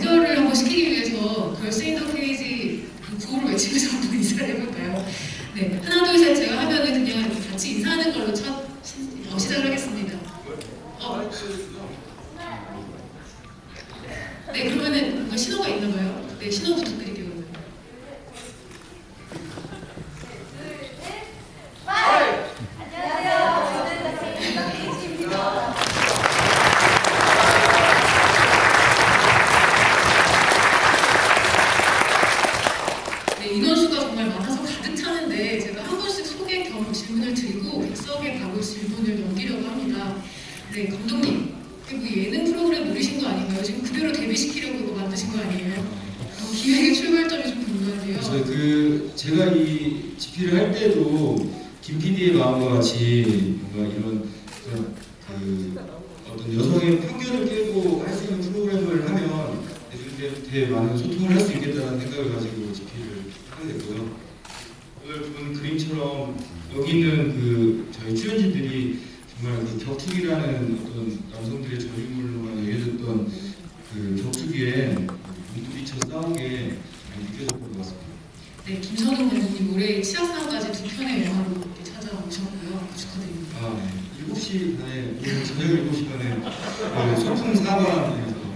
연결을 한번 시키기 위해서 페이지 그 구호를 외치면서 한번 인사를 해볼까요? 네, 하나, 둘, 셋 제가 하면은 그냥 같이 인사하는 걸로 첫 시, 어, 시작을 하겠습니다. 어, 네, 그러면은 뭔가 신호가 있나 봐요. 네, 신호 부탁드릴게요. 그러면. 네, 인원수가 정말 많아서 가득 차는데 제가 한 번씩 소개 겸 질문을 드리고 객석에 가고 질문을 넘기려고 합니다. 네, 감독님. 이게 뭐 예능 프로그램 노리신 거 아닌가요? 지금 그대로 데뷔시키려고 이거 만드신 거 아니에요? 어, 기획의 출발점이 좀 궁금한데요. 그래서 그 제가 이 집필을 할 때도 김 PD의 마음과 같이 뭔가 이런 그 어떤 여성의 편견을 깨고 할 수 있는 프로그램을 하면 애들한테 많은 소통을 할 수 있겠다는 생각을 가지고 집필을 하게 됐고요. 오늘 본 그림처럼 여기 있는 그 저희 출연진들이 정말 그 격투기라는 어떤 남성들의 저주물로만 여겨졌던 그 격투기에 몸부딪혀 싸운 게 많이 느껴졌던 것 같습니다. 네, 김선웅 배우님 올해 치악산까지 두 편의 영화로 이렇게 찾아오셨고요. 축하드립니다. 아, 네. 7시 반에, 오늘 저녁 7시 반에 그 소풍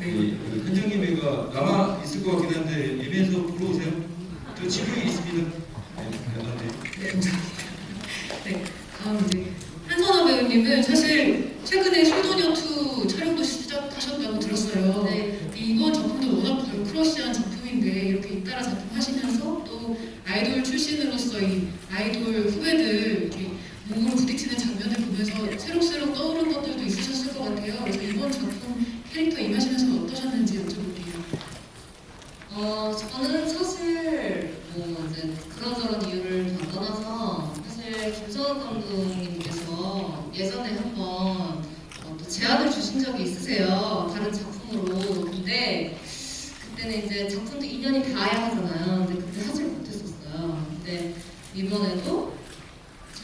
네. 그 현정님이가 남아 있을 것 같긴 한데 예매해서 보러 오세요. 저 집에 있습니다. 네, 네. 네, 감사합니다. 네, 다음 이제 한선아 배우님은 사실 최근에 솔도녀2 촬영도 시작하셨다고 들었어요. 네. 이번 작품도 워낙 걸크러쉬한 작품인데 이렇게 잇따라 작품 하시면서 또 아이돌 출신으로서 이 아이돌 후배들 이렇게 몸으로 부딪히는 장면을 보면서 새록새록 떠오른 것들도 있으셨을 것 같아요. 그래서 이번 작품 캐릭터 임하시면서 어떠셨는지 여쭤볼게요. 어, 저는 사실 뭐 이제 그런저런 이유를 다 떠나서 사실 김선욱 감독님께서 예전에 한번 어, 또 제안을 주신 적이 있으세요. 다른 작품으로. 근데 그때는 이제 작품도 2년이 닿아야 하잖아요. 근데 그때 하질 못했었어요. 근데 이번에도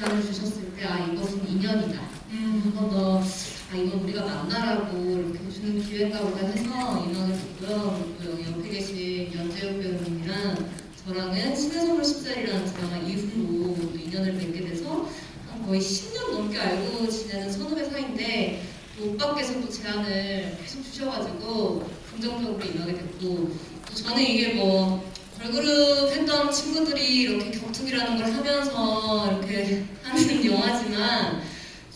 제안을 주셨을 때 아 이것은 인연이다. 음, 한번 더, 아, 이건 우리가 만나라고 이렇게 주는 기회인가 보다 해서 인원을 줬고요. 또 여기 옆에 계신 연재욱 배우님이랑 저랑은 신의 선물 10살이라는 드라마 이후로 또 인연을 맺게 돼서 한 거의 10년 넘게 알고 지내는 선후배 사이인데 또 오빠께서 또 제안을 계속 주셔가지고 긍정적으로 임하게 됐고 또 저는 이게 뭐 걸그룹 했던 친구들이 이렇게 격투기라는 걸 하면서 이렇게 하는 영화지만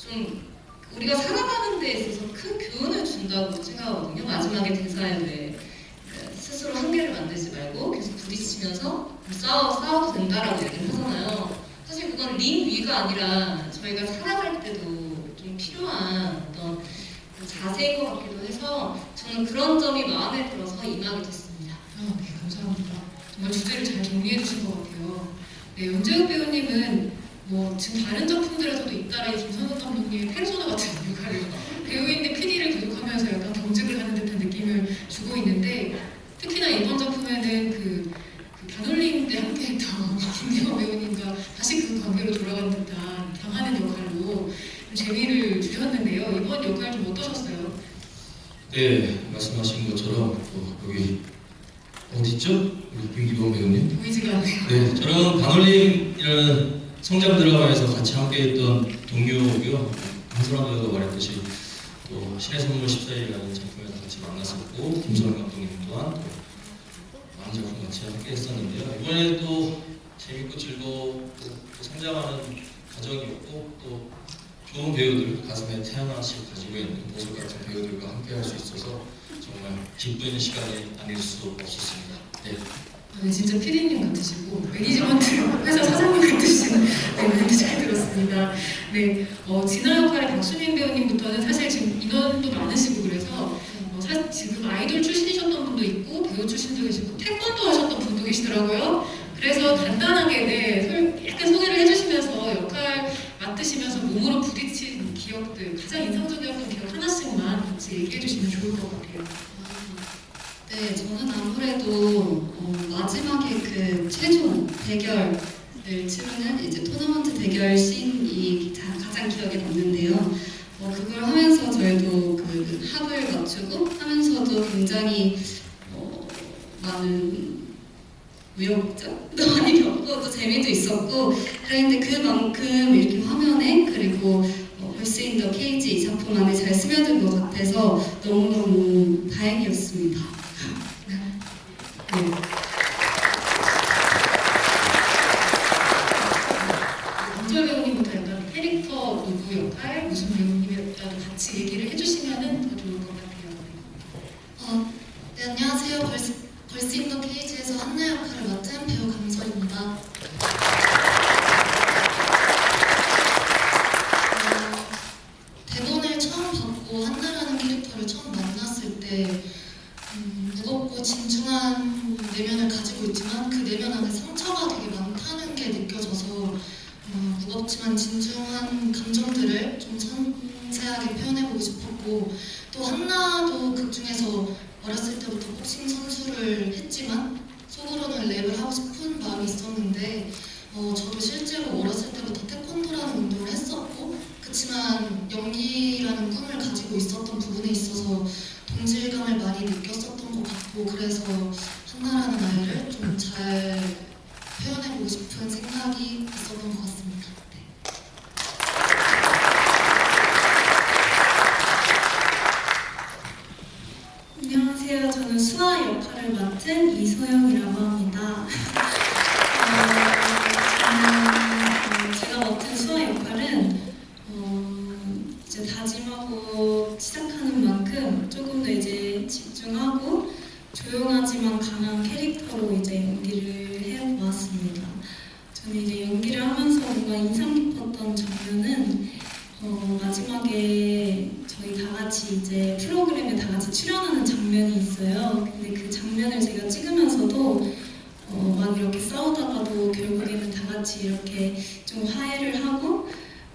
좀 우리가 살아가는 데 있어서 큰 교훈을 준다고 생각하거든요. 마지막에 대사에 왜그 스스로 한계를 만들지 말고 계속 부딪히면서 싸워, 싸워도 된다라고 얘기를 하잖아요. 사실 그건 링 위가 아니라 저희가 살아갈 때도 좀 필요한 어떤 그 자세인 것 같기도 해서 저는 그런 점이 마음에 들어서 임하게 됐습니다. 아, 네, 감사합니다. 정말 주제를 잘 정리해 주신 것 같아요. 네, 연재욱 배우님은 뭐 지금 다른 작품들에서도 잇따라 이 김선욱 감독님의 페르소나 같은 역할을 배우인데 PD를 계속하면서 약간 경직을 하는 듯한 느낌을 주고 있는데 특히나 이번 작품에는 그, 그 반올림 때 함께했던 김대호 배우님과 다시 그 관계로 돌아가는 듯한 당하는 역할로 좀 재미를 주셨는데요. 이번 역할 좀 어떠셨어요? 네, 말씀하신 것처럼 또 여기 어디죠? 우리 김기동 배우님. 보이지가 않네요. 네, 저는 반올림이라는 성장 드라마에서 같이 함께했던 동료고요. 강소람 배우가 말했듯이 또 신의 선물 14일이라는 작품에서 같이 만났었고 김선우 감독님 또한 또 많은 작품 같이 함께했었는데요. 이번에 또 재밌고 즐거웠고 또 성장하는 과정이었고 또 좋은 배우들 가슴에 태어나씩 가지고 있는 보석 같은 배우들과 함께할 수 있어서 정말 기쁜 시간이 아닐 수 없었습니다. 네. 네, 진짜 피디님 같으시고 매니지먼트 회사 사장님 같으신 네, 멘트 잘 들었습니다. 네, 어, 진아 역할의 박수민 배우님부터는 사실 지금 인원도 많으시고 그래서 어, 사, 지금 아이돌 출신이셨던 분도 있고 배우 출신도 계시고 태권도 하셨던 분도 계시더라고요. 그래서 간단하게 네, 설- 약간 소개를 해주시면서 역할 맡으시면서 몸으로 부딪힌 기억들 가장 인상적이었던 기억 하나씩만 같이 얘기해 주시면 좋을 것 같아요. 네, 저는 아무래도 어, 마지막에 그 최종 대결을 치르는 이제 토너먼트 대결 씬이 자- 가장 기억에 남는데요. 어, 그걸 하면서 저희도 그 합을 맞추고 하면서도 굉장히 어, 많은 우여곡절도 많이 겪고 또 재미도 있었고 그런데 그만큼 이렇게 화면에 그리고 어, 벌스 인더 케이지 이 작품 안에 잘 스며든 것 같아서 너무너무 다행이었습니다. 네. 강철 배우님부터 약간 캐릭터 누구 역할, 무슨 배우님의 역할 같이 얘기를 해주시면 더 좋을 것 같아요. 어, 네, 안녕하세요. 벌스, 벌스 인더 케이지에서 한나 역할을 맡은 배우 강설입니다. 어, 대본을 처음 받고 한나라는 캐릭터를 처음 만났을 때 음, 무겁고 진중한 내면을 가지고 있지만 그 내면 안에 상처가 되게 많다는 게 느껴져서 어, 무겁지만 진중한 감정들을 좀 섬세하게 표현해보고 싶었고 또 한나도 극 중에서 어렸을 때부터 선수를 했지만 속으로는 랩을 하고 싶은 마음이 있었는데 어, 저도 실제로 어렸을 때부터 태권도라는 운동을 했었고 그치만 연기라는 꿈을 가지고 있었던 부분에 있어서 동질감을 많이 느꼈었던 것 같고 그래서 한나라는 아이를 좀 잘 표현해보고 싶은 생각이 있었던 것 같습니다. 같이 이제 프로그램에 다 같이 출연하는 장면이 있어요. 근데 그 장면을 제가 찍으면서도 어, 막 이렇게 싸우다가도 결국에는 다 같이 이렇게 좀 화해를 하고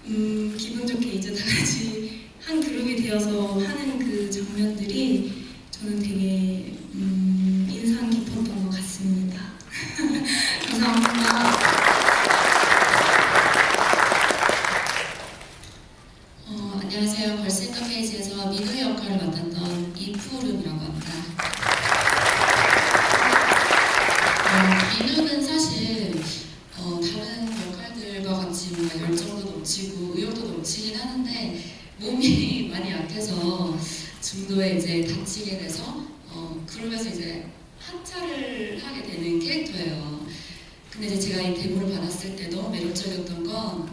음, 기분 좋게 이제 다 같이 한 그룹이 되어서 하는 그 장면들이 저는 되게 음, 인상 깊었던 것 같습니다. 감사합니다. 어, 안녕하세요. 벌스 인터페이지에서 민우의 역할을 맡았던 이푸름이라고 합니다. 어, 민우는 사실 어, 다른 역할들과 같이 뭔가 열정도 넘치고 의욕도 넘치긴 하는데 몸이 많이 약해서 중도에 이제 다치게 돼서 어, 그러면서 이제 하차를 하게 되는 캐릭터예요. 근데 이제 제가 이 대본을 받았을 때 너무 매력 적이었던 건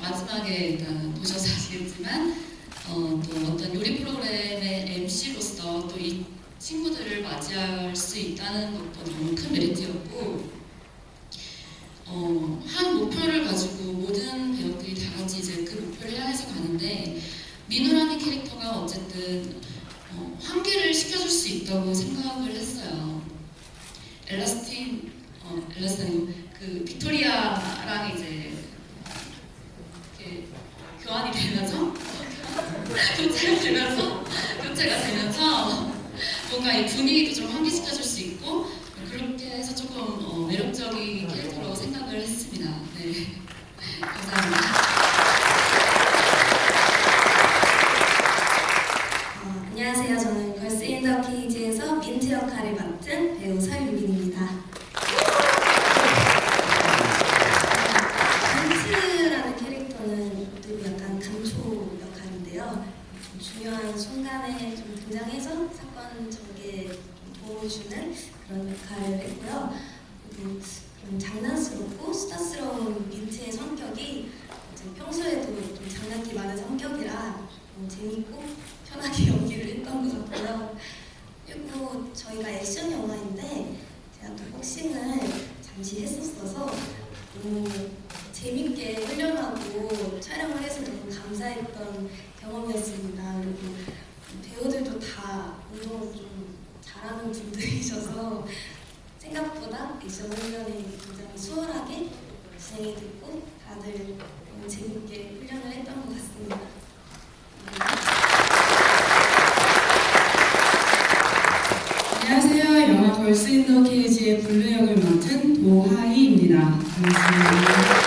마지막에 일단 보셔서 아시겠지만 어, 또 어떤 요리 프로그램의 MC로서 또 이 친구들을 맞이할 수 있다는 것도 너무 큰 메리트였고 어, 한 목표를 가지고 모든 배우들이 다 같이 이제 그 목표를 향해서 가는데 민우라는 캐릭터가 어쨌든 어, 환기를 시켜줄 수 있다고 생각을 했어요. 엘라스틴, 어, 엘라스틴 그 빅토리아랑 이제 이렇게 교환이 되면서 교체가 되면서 교체가 되면서 뭔가 이 분위기도 좀 환기시켜줄 수 있고 그렇게 해서 조금 어, 매력적인 캐릭터라고 생각을 했습니다. 네, 감사합니다. 어, 안녕하세요. 저는 걸스 인더 케이지에서 민트 역할을 맡은 배우 설유빈입니다. 민트라는 캐릭터는 또 약간 감초 역할인데요. 좀 중요한 순간에 좀 등장해서 사건 전개에 좀 그런 역할을 했고요. 그리고 그런 장난스럽고 수다스러운 민트의 성격이 평소에도 좀 장난기 많은 성격이라 좀 재밌고 편하게 연기를 했던 것 같고요. 그리고 저희가 액션 영화인데 제가 또 복싱을 잠시 했었어서 너무 재밌게 훈련하고 촬영을 해서 너무 감사했던 경험이었습니다. 그리고 배우들도 다 운동을 좀 잘하는 분들이셔서 생각보다 액션 훈련이 굉장히 수월하게 진행이 됐고 다들 너무 재밌게 훈련을 했던 것 같습니다. 안녕하세요. 영화 걸스 인더 케이지의 블루 역을 맡은 도하이입니다. 반갑습니다.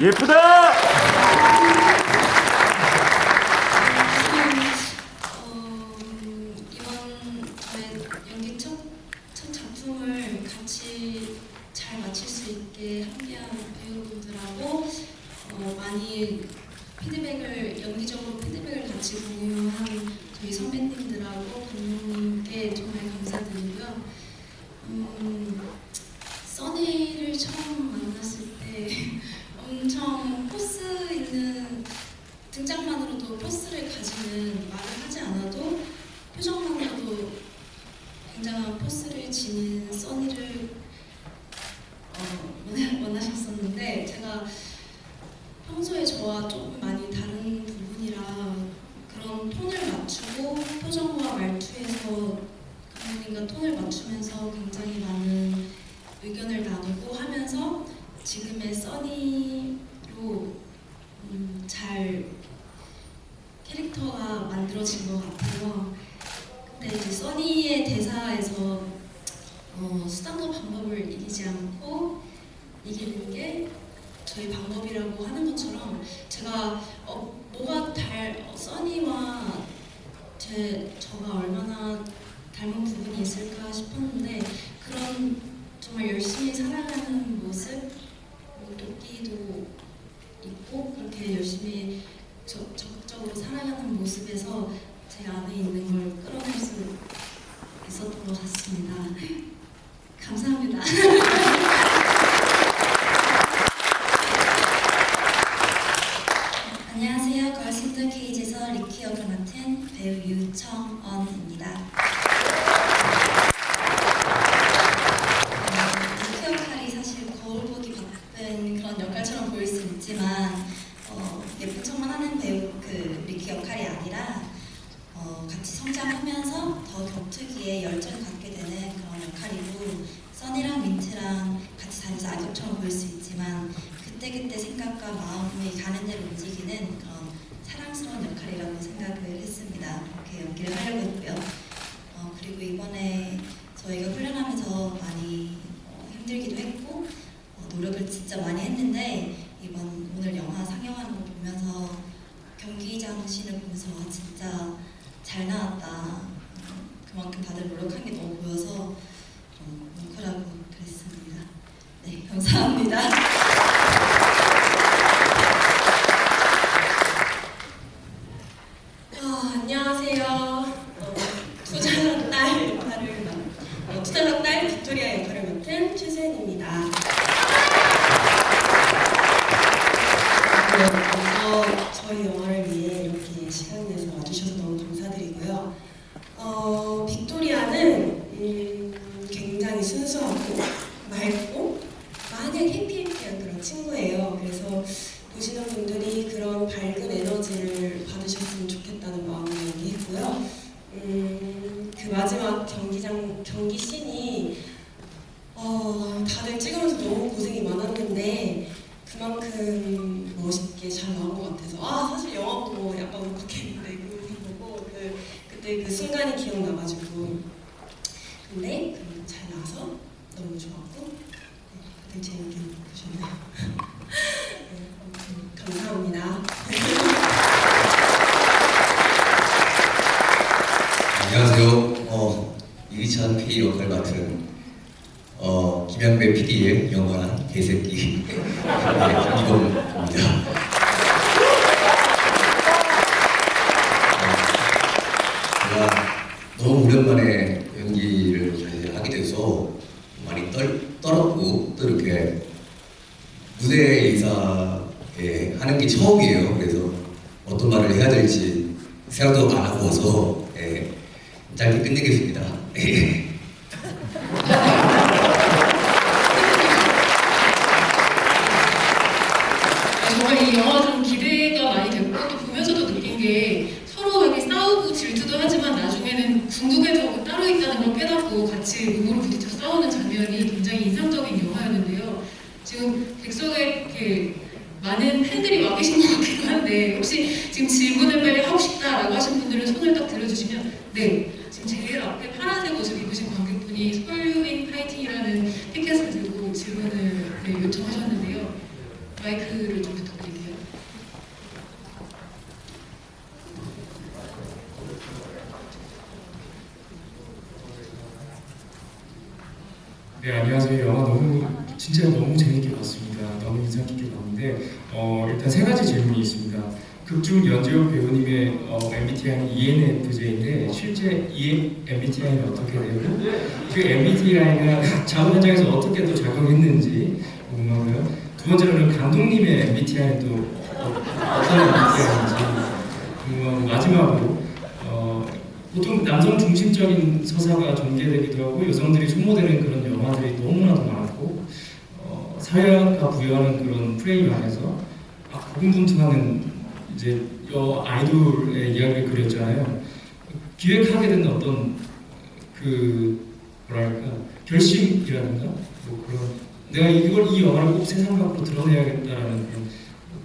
예쁘다! 네, 그 순간이 기억 나가지고. 정말 이 영화 좀 기대가 많이 됐고 또 보면서도 느낀 게 서로 이렇게 싸우고 질투도 하지만 나중에는 궁극의 적은 따로 있다는 걸 깨닫고 같이 몸으로 부딪혀 싸우는 장면이 굉장히 인상적인 영화였는데요. 지금 객석에 이렇게 많은 팬들이 와 계신 것 같기도 한데 혹시 지금 질문을 빨리 하고 싶다라고 하신 분들은 손을 딱 들어주시면 네 지금 제일 앞에 파란색 옷을 입으신 관객분이 솔유인 파이팅이라는 티켓을 들고 질문을 네, 요청하셨는데요. 마이크를 좀 부탁드릴게요. 네 안녕하세요. 영화 너무 진짜 너무 재밌게 봤습니다. 너무 인상 깊게 봤는데 어, 일단 세 가지 질문이 있습니다. 극중 연재욱 배우님의 어, MBTI는 ENFJ인데 실제 E MBTI는 어떻게 되고 그 MBTI가 작업 현장에서 어떻게 또 작용했는지 궁금하고요. 두 번째로는 감독님의 MBTI는 또 어- 어떤 MBTI인지 궁금하고 마지막으로 어, 보통 남성 중심적인 서사가 전개되기도 하고 여성들이 소모되는 그런 영화들이 너무나도 많고 어, 사회가 부여하는 그런 프레임 안에서 아, 고군분투하는 이제 여 아이돌의 이야기를 그렸잖아요. 기획하게 된 어떤 그 뭐랄까 결심이라든가 뭐 그런 내가 이걸 이 영화를 꼭 세상 밖으로 드러내야겠다라는 그런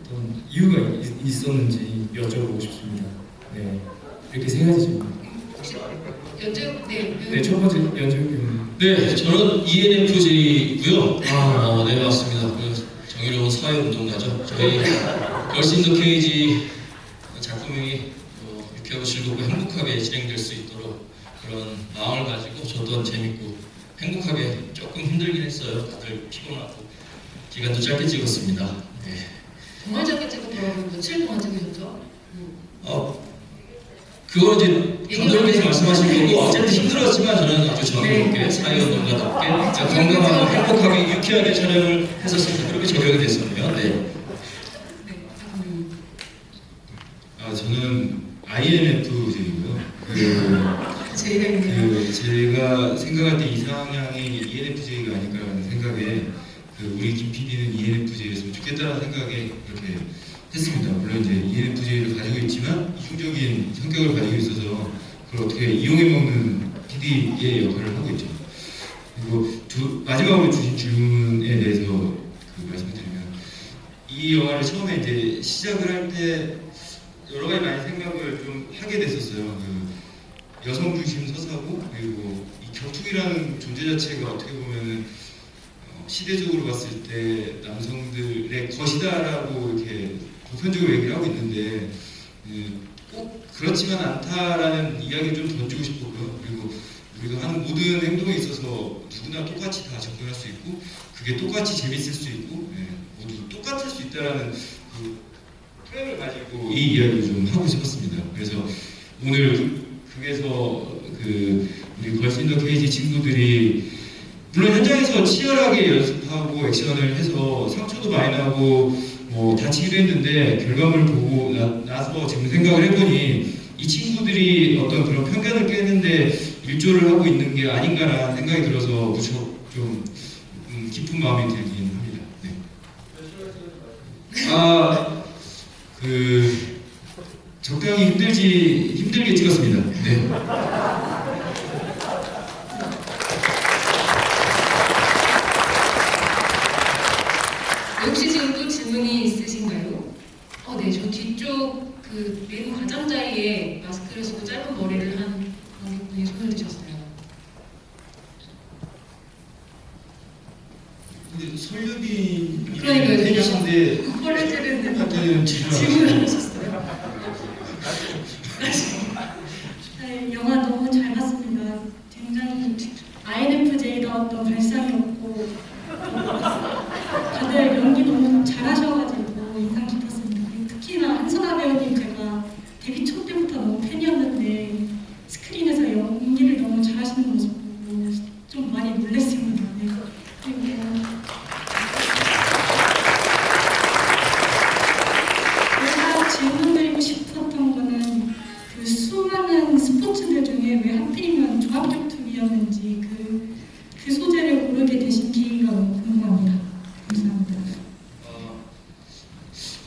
어떤 이유가 있, 있었는지 여쭤보고 싶습니다. 네 이렇게 세 가지 질문. 혹시 연재욱 네, 네, 첫 번째 연재욱 배우님. 네, 저는 ENFJ고요. 어, 네 맞습니다. 그 정의로운 사회운동가죠. 저희 걸스 인더 케이지 작품이 어, 유쾌하고 즐겁고 행복하게 진행될 수 있도록 그런 마음을 가지고 저도 재밌고 행복하게 조금 힘들긴 했어요. 다들 피곤하고 기간도 짧게 찍었습니다. 네. 정말 짧게 찍었더라고요. 며칠 동안 찍으셨죠? 어, 그거 이제 감독님께서 말씀하신 거고 어쨌든 힘들었지만 저는 아주 정의롭게 사회운동가답게 건강하고 행복하게 유쾌하게 촬영을 했었습니다. 그렇게 적용이 됐었네요. 네. 네, 작가님. 아 저는 INFJ고요. 그, 제가 있네요. 그 제가 생각할 때 이상향이 ENFJ가 아닐까라는 생각에 그 우리 김 PD는 ENFJ였으면 좋겠다는 생각에 그렇게 했습니다. 물론 이제 ENFJ를 가지고 있지만 이중적인 성격을 가지고 있어서 그걸 어떻게 이용해 먹는 PD의 역할을 하고 있죠. 그리고 두, 마지막으로 주신 질문에 대해서 그 말씀을 드리면 이 영화를 처음에 이제 시작을 할때 여러 가지 많이 생각을 좀 하게 됐었어요. 그 여성 중심 서사고 그리고 이 격투기라는 존재 자체가 어떻게 보면은 어, 시대적으로 봤을 때 남성들의 것이다라고 이렇게 보편적으로 얘기를 하고 있는데 그, 꼭 그렇지만 않다라는 이야기를 좀 던지고 싶었고요. 그리고 우리가 하는 모든 행동에 있어서 누구나 똑같이 다 접근할 수 있고 그게 똑같이 재밌을 수 있고 예, 모두 똑같을 수 있다라는 그 프레임을 가지고 이 이야기를 좀 하고 싶었습니다. 그래서 오늘 극에서 그 우리 걸신더 케이지 친구들이 물론 현장에서 치열하게 연습하고 액션을 해서 상처도 많이 나고 뭐 다치기도 했는데 결과물을 보고 나, 나서 지금 생각을 해보니 이 친구들이 어떤 그런 편견을 깨는데 일조를 하고 있는 게 아닌가라는 생각이 들어서 무척 좀 음, 깊은 마음이 들긴 합니다. 네. 아, 그 적당히 힘들지 힘들게 찍었습니다. 네. 혹시 지금 또 질문이 있으신가요? 어, 네, 저 뒤쪽 그 메인 가장자리에 마스크를 쓰고 짧은 머리를 한 관객분이 손을 드셨어요. 근데 설유빈 그러니까요, 제가 팬이신데 허를 찌르는 한테는 질문 질문을 하셨어요. 네, 영화 너무 잘 봤습니다. 굉장히 INFJ다웠던 발상이었고 다들 연기 너무 잘하셔가지고 인상 깊었습니다. 그리고 특히나 한선아 배우님 제가 데뷔 초 때부터 너무 팬이었는데 스크린에서 연기를 너무 잘하시는 모습 보고 좀 많이 놀랐습니다. 네. 그리고 제가 질문드리고 싶었던 거는 그 수많은 스포츠들 중에 왜 하필이면 아니면 조합 격투기였는지 그, 그 소재를 고르게 되신 계기가 너무 궁금합니다. 감사합니다. 어,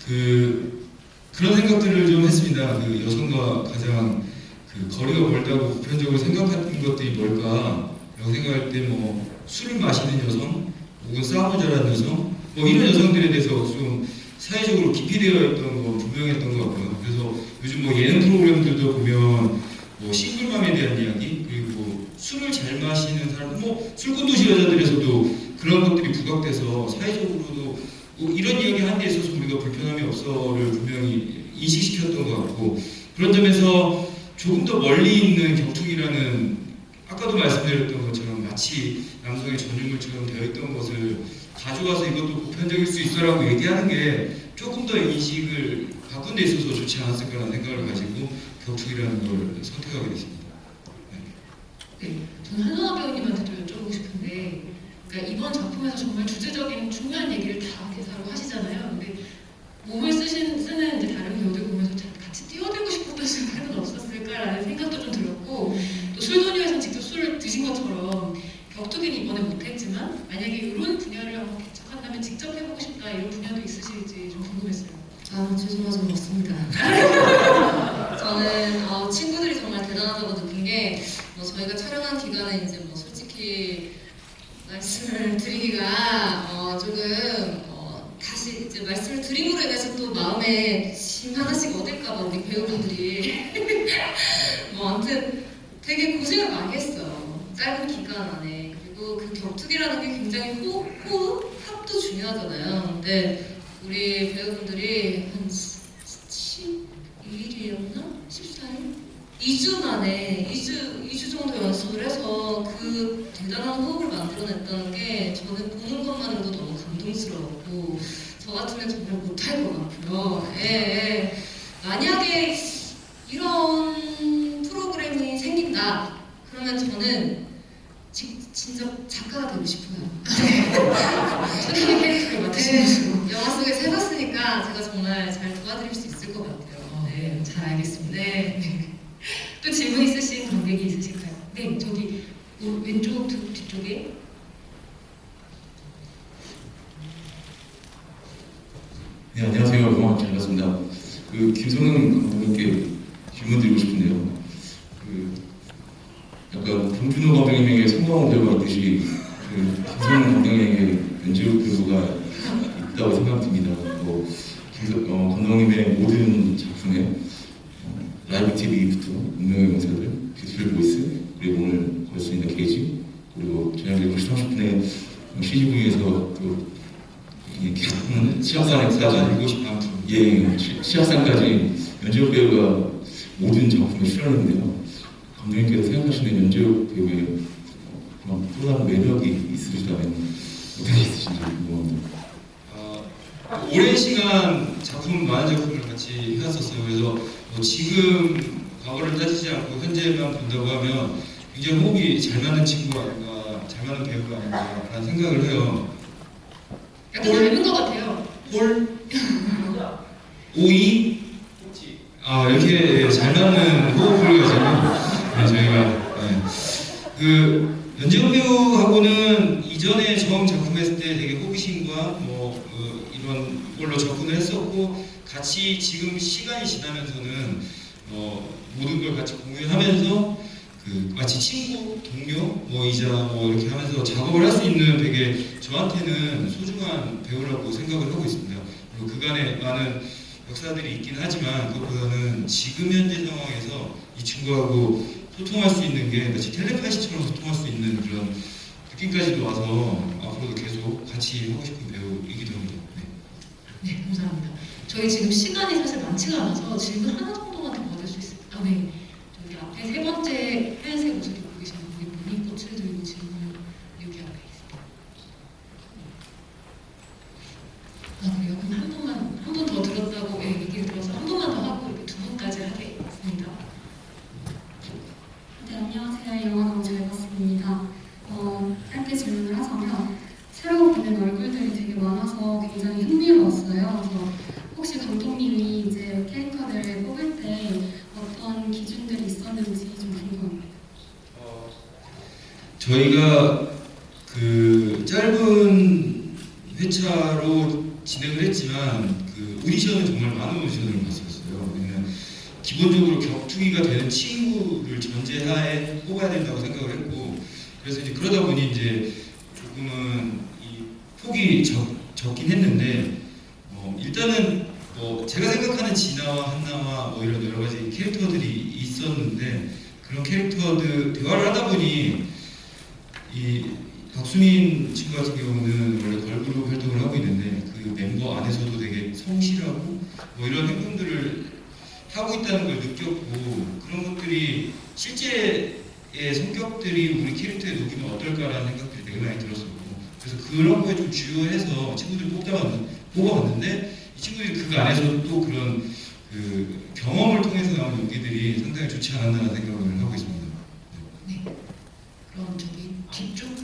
그 그런 생각들을 좀 했습니다. 그 여성과 가장 그 거리가 멀다고 보편적으로 생각하는 것들이 뭘까? 라고 생각할 때 뭐 술을 마시는 여성, 혹은 싸움을 잘하는 여성, 뭐 이런 여성들에 대해서 좀 사회적으로 기피되어 있던 거 분명했던 것 같고요. 그래서 요즘 뭐 예능 프로그램들도 보면 뭐 싱글맘에 대한 이야기 그리고 술을 잘 마시는 사람, 뭐 술꾼도시 여자들에서도 그런 것들이 부각돼서 사회적으로도 뭐 이런 이야기 하는 데 있어서 우리가 불편함이 없어를 분명히 인식시켰던 것 같고 그런 점에서 조금 더 멀리 있는 격투기라는 아까도 말씀드렸던 것처럼 마치 남성의 전유물처럼 되어 있던 것을 가져가서 이것도 보편적일 수 있어라고 얘기하는 게 조금 더 인식을 바꾼 데 있어서 좋지 않았을까라는 생각을 가지고 격투기라는 걸 선택하게 됐습니다. 네, 저는 한성아 배우님한테도 여쭤보고 싶은데, 그러니까 이번 작품에서 정말 주제적인 중요한 얘기를 다 대사로 하시잖아요. 근데 몸을 쓰신, 쓰는 이제 다른 배우들 보면서 자- 같이 뛰어들고 싶었던 순간은 없었을까라는 생각도 좀 들었고, 또 술도녀에서 직접 술을 드신 것처럼 격투기는 이번에 못했지만 만약에 이런 분야를 한번 개척한다면 직접 해보고 싶다 이런 분야도 있으실지 좀 궁금했어요. 아 죄송하지만 없습니다. 저는 어, 친구들이 정말 대단하다고 느낀 게 뭐, 저희가 촬영한 기간에 이제 뭐 솔직히 말씀을 드리기가 어, 조금 어, 다시 이제 말씀을 드림으로 인해서 또 마음에 짐 하나씩 얻을까봐 우리 배우분들이 뭐 아무튼 되게 고생을 많이 했어요. 짧은 기간 안에 그리고 그 격투기라는 게 굉장히 호흡, 호흡, 합도 중요하잖아요. 근데 우리 배우분들이 한 12일이었나? 14일? 2주 만에 2주, 2주 정도 연습을 해서 그 대단한 호흡을 만들어냈다는 게 저는 보는 것만으로도 너무 감동스러웠고 저 같으면 정말 못할 것 같고요. 예, 예. 만약에 이런 프로그램이 생긴다 그러면 저는 지, 진짜 작가가 되고 싶어요. 천연의 캐릭터를 네, 영화 속에서 해봤으니까 제가 정말 잘 도와드릴 수 있을 것 같아요. 네, 잘 알겠습니다. 네. 네. 또 질문 있으신 관객이 있으실까요? 네, 저기 오- 왼쪽 뒤- 뒤쪽에 네, 안녕하세요. 영화 잘 봤습니다. 그 김선웅 감독님께 질문 드리고 싶은데요. 그 약간 봉준호 감독님에게 성광호 배우가 있듯이 그 김선웅 감독님에게 연재욱 배우가 있다고 생각됩니다. 뭐 김선, 어, 감독님의 모든 작품에 어, 라이브 TV부터 운명의 용사들, 뷰티풀 보이스, 그리고 오늘 볼 수 있는 케이지, 그리고 저녁 7시 30분에 CGV에서 또 이렇게 시합상까지 알고 싶은 아무튼 예, 시- 시합상까지 연재욱 배우가 모든 작품에 출연했는데요. 감독님께서 생각하시는 연재욱 배우의 어, 그런 또 다른 매력이 있으시다면 어떤 게 있으신지 궁금합니다. 아, 오랜 작품 많은 작품을 같이 해왔었어요. 그래서 뭐 지금 과거를 따지지 않고 현재만 본다고 하면 굉장히 호흡이 잘 맞는 친구가 아닌가, 잘 맞는 배우가 아닌가라는 생각을 해요. 약간 닮은 것 같아요. 홀, 오이, 아 이렇게 잘 맞는 호흡을 가지고 네, 저희가 네. 그 연재훈 배우하고는 이전에 처음 작품했을 때 되게 호기심과 뭐 그, 이런 걸로 접근을 했었고 같이 지금 시간이 지나면서는 어, 모든 걸 같이 공유하면서 그 마치 친구, 동료, 뭐 이자 뭐 이렇게 하면서 작업을 할 수 있는 되게 저한테는 소중한 배우라고 생각을 하고 있습니다. 그리고 그간에 많은 역사들이 있긴 하지만 그것보다는 지금 현재 상황에서 이 친구하고 소통할 수 있는 게 마치 텔레파시처럼 소통할 수 있는 그런 느낌까지도 와서 앞으로도 계속 같이 하고 싶은 배우이기도 합니다. 네. 네, 감사합니다. 저희 지금 시간이 사실 많지가 않아서 질문 하나 정도만 더 받을 수 있을까요? 아, 네. 저기 앞에 세 번째 하얀색 옷을 입고 계신 분이 분이 꽃을 들고 질문을 여기 앞에 있습니다. 아, 그래요? 그럼 한 분만, 한 분 더 들었다고 예, 얘기를 들어서 한 분만 더 하고 이렇게 두 분까지 하겠습니다. 네, 안녕하세요. 영화 너무 잘 봤습니다. 어, 짧게 질문을 하자면 새로 보는 얼굴들이 되게 많아서 굉장히 흥미로웠어요. 그래서 혹시 감독님이 이제 캐릭터들을 뽑을 때 어떤 기준 저희가 그 짧은 회차로 진행을 했지만 그 오디션은 정말 많은 오디션을 봤었어요. 왜냐면 기본적으로 격투기가 되는 친구를 전제하에 뽑아야 된다고 생각을 했고 그래서 이제 그러다 보니 이제 조금은 이 폭이 적, 적긴 했는데 어, 일단은 뭐 제가 생각하는 진아와 한나와 뭐 이런 여러 가지 캐릭터들이 있었는데 그런 캐릭터들 대화를 하다 보니 이 박수민 친구 같은 경우는 원래 걸그룹 활동을 하고 있는데 그 멤버 안에서도 되게 성실하고 뭐 이런 행동들을 하고 있다는 걸 느꼈고 그런 것들이 실제의 성격들이 우리 캐릭터에 녹이면 어떨까라는 생각들이 되게 많이 들었었고 그래서 그런 거에 좀 주요해서 친구들 뽑아봤, 뽑아봤는데 이 친구들이 그 안에서 또 그런 그 경험을 통해서 나온 연기들이 상당히 좋지 않았나 생각을 하고 있습니다. 네. 그럼 저기 뒤쪽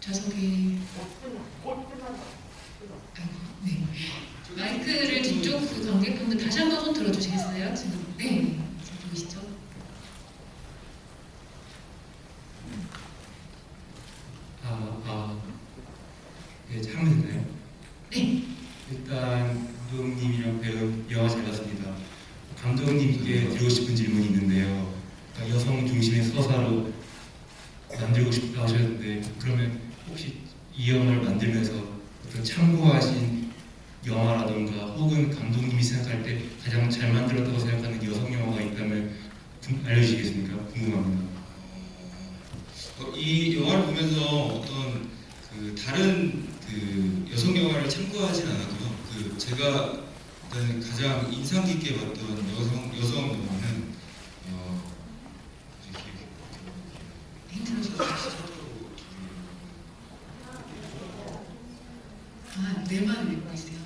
좌석에 네. 마이크를 뒤쪽 그 관객분들 다시 한 번 손 들어주시겠어요? 지금 네. 보이시죠? 아, 아, 네, 하면 되나요? 네. 일단 감독님이랑 배우 영화 잘 봤습니다. 감독님께 드리고 싶은 질문이 있는데요. 그러니까 여성 중심의 서사로 만들고 싶다 하셨는데 그러면 혹시 이 영화를 만들면서 어떤 참고하신 영화라던가 혹은 감독님이 생각할 때 가장 잘 만들었다고 생각하는 여성 영화가 있다면 궁- 알려주시겠습니까? 궁금합니다. 어, 이 영화를 보면서 어떤 그 다른 그 여성 영화를 참고하진 않았고요. 그 제가 일단 가장 인상 깊게 봤던 여성 여성 영화는 어 이렇게 힌트를 주시죠. 아, 읽고 있어요.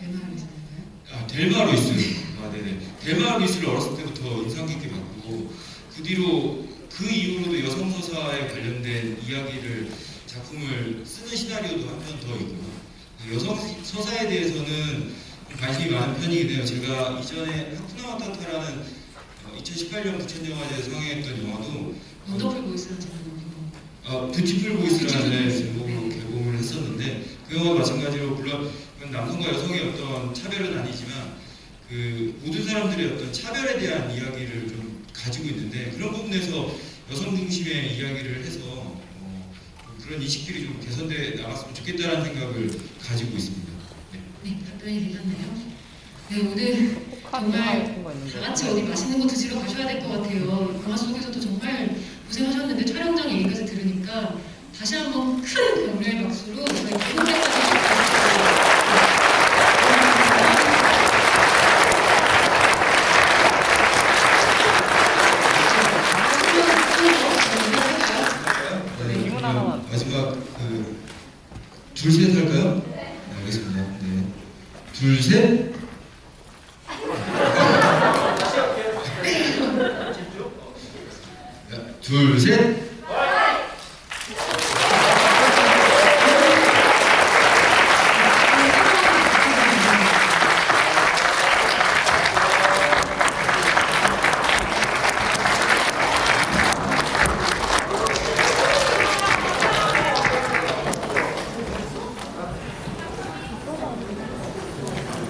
네만 읽으셨나요? 아 델마 루이스 아 네네 델마 루이스를 어렸을 때부터 인상 깊게 봤고 그 뒤로 그 이후로도 여성 서사에 관련된 이야기를 작품을 쓰는 시나리오도 한 편 더 있고요 그 여성 서사에 대해서는 좀 관심이 많은 편이긴 해요 제가 이전에 하쿠나 마타타라는 2018년 부천영화제에서 상영했던 영화도 원더풀 보이스라는 제목이고 아, 뷰티풀 보이스라는 뷰티풀 보이스. 제목으로 네. 개봉을 했었는데 그 영화 마찬가지로 물론 남성과 여성의 어떤 차별은 아니지만 그 모든 사람들의 어떤 차별에 대한 이야기를 좀 가지고 있는데 그런 부분에서 여성 중심의 이야기를 해서 어, 그런 인식들이 좀 개선돼 나갔으면 좋겠다는 생각을 가지고 있습니다. 네. 네, 답변이 되셨나요? 네, 오늘 정말 다 같이 어디 맛있는 거 드시러 가셔야 될 것 같아요. 영화 속에서도 정말 고생하셨는데 촬영장 얘기까지 들으니까 다시 한번 큰 격려의 박수로 저희